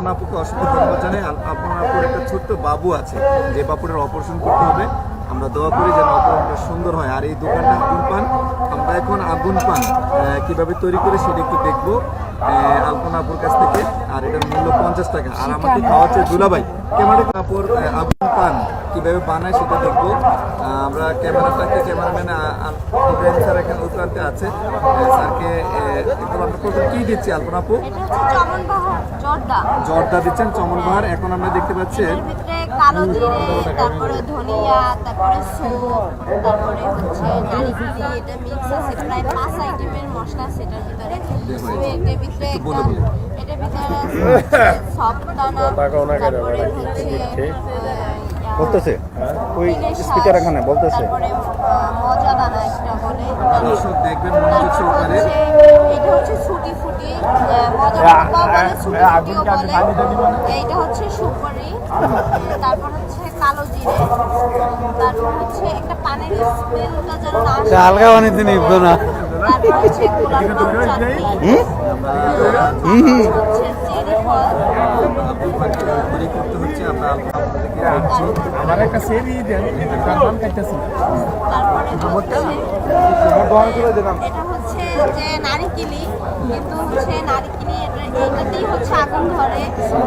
কল্পনা আপুকে অসংখ্য ধন্যবাদ জানাই। আপনার আপুর একটা ছোট্ট বাবু আছে যে বাবুটার অপারেশন করতে হবে। আমরা দোয়া করি যেন অপারেশনটা সুন্দর হয়। আর এই দোকানটা আগুন পান। আমরা এখন আগুন পান। কীভাবে তৈরি করে সেটা একটু দেখব। আলপনা আপুর কাছ থেকে। আর এটার মূল্য পঞ্চাশ টাকা। আর আমাকে খাওয়াচ্ছে দুলাভাই। ক্যামেরা কাপড় আগুন পান। কীভাবে বানায় সেটা দেখব। আমরা ক্যামেরাটাকে ক্যামেরাম্যান ইব্রাহিম স্যার এখানে ওই আছে। স্যারকে আহ, আমরা প্রথম কি দিচ্ছি আলপনা আপু? এটা হচ্ছে চমন বাহার জর্দা। জর্দা দিচ্ছেন চমনবাহার এখন আমরা দেখতে পাচ্ছি কালো জিরে তারপরে ধনিয়া তারপরে সোপ তারপরে হচ্ছে নারিকেলি এটা মিক্স আছে। প্রায় পাঁচ আইটেমের মশলা এটার ভিতরে। এটার ভিতরে একটা এটার ভিতরে সবদানা তারপরে হচ্ছে বলতেছে ওই স্পিকার এখানে বলতেছে। মজা দানা একটা বলে। দেখবেন সহকারে হচ্ছে, হচ্ছে ছুটি ফুটি এইটা হচ্ছে সুপারি তারপর হচ্ছে কালো জিরে তারপর হচ্ছে একটা পানির স্মেলটা যেন না আসে। হালকা পানিতে নিবো না। আমার একটা যে নারিকেলি কিন্তু হচ্ছে নারিকেলি এটা এইটাতেই হচ্ছে আগুন ধরে।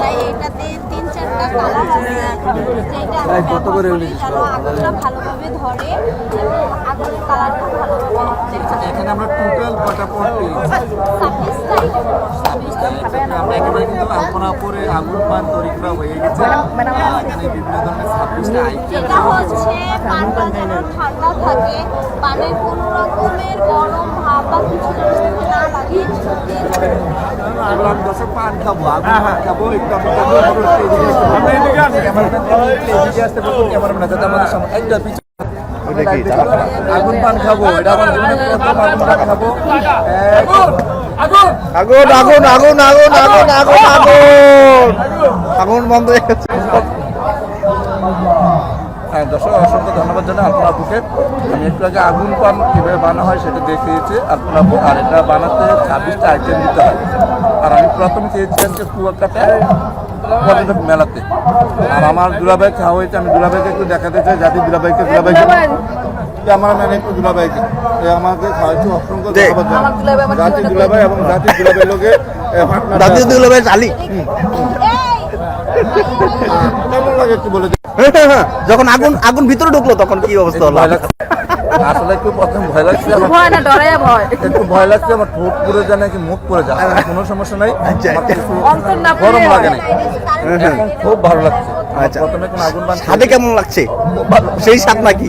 তাই এইটাতে তিন চারটা কালার আছে। যেটা করি যেন আগুনটা ভালোভাবে ধরে এবং আগুনের কালারটা ভালোভাবে দেখা এখানে আমরা টোটাল কটা পট পেয়েছি? ছাব্বিশটা আমরা একেবারে কিন্তু আলপনা পরে আগুন পান তৈরি করা হয়ে গেছে। এখানে বিভিন্ন ধরনের ছাব্বিশটা আইটেম যেটা হচ্ছে পানটা যেন ঠান্ডা থাকে পানের কোনো রকমের গরম আগুন পান খাব এটা আগুন পান খাব আগুন আগুন আগুন আগুন আগুন আগুন আগুন আগুন বন্ধ হয়ে গেছে হ্যাঁ দর্শক অসংখ্য ধন্যবাদ জানাই আলপনা আপুকে। আমি একটু আগে আগুন পান কীভাবে বানা হয় সেটা দেখিয়েছি। আলপনা আপু আর এটা বানাতে ছাব্বিশটা আইটেম দিতে হয়। আর আমি প্রথম চেয়েছি আজকে কুয়াকাটা পর্যটক মেলাতে। আর আমার দুলাভাই খাওয়া হয়েছে আমি দুলাভাইকে একটু দেখাতে চাই জাতি দুলাভাইকে দুলাভাইকে আমার মানে একটু দুলাভাইকে। আমাকে খাওয়াইছে অসংখ্য। ধন্যবাদ জাতি দুলাভাই এবং জাতি দুলাভাই লোকে দাদি দুলো ভাই চালি এই কেমন লাগে একটু বলে দিন। যখন আগুন আগুন ভিতরে ঢুকলো তখন কি অবস্থা হলো? ভয় লাগছে। আসলে একটু প্রথম ভয় লাগছে আমার। ভয় না ডরাইয়া ভয়। একটু ভয় লাগছে আমার ঠোঁট পুড়ে যায় নাকি মুখ পুড়ে যায়। কোনো সমস্যা নাই। আচ্ছা, আচ্ছা। অন্তর না গরম লাগে নাই। খুব ভালো লাগছে। আচ্ছা। প্রথমে কোনো আগুন বান স্বাদে কেমন লাগছে? সেই স্বাদ নাকি।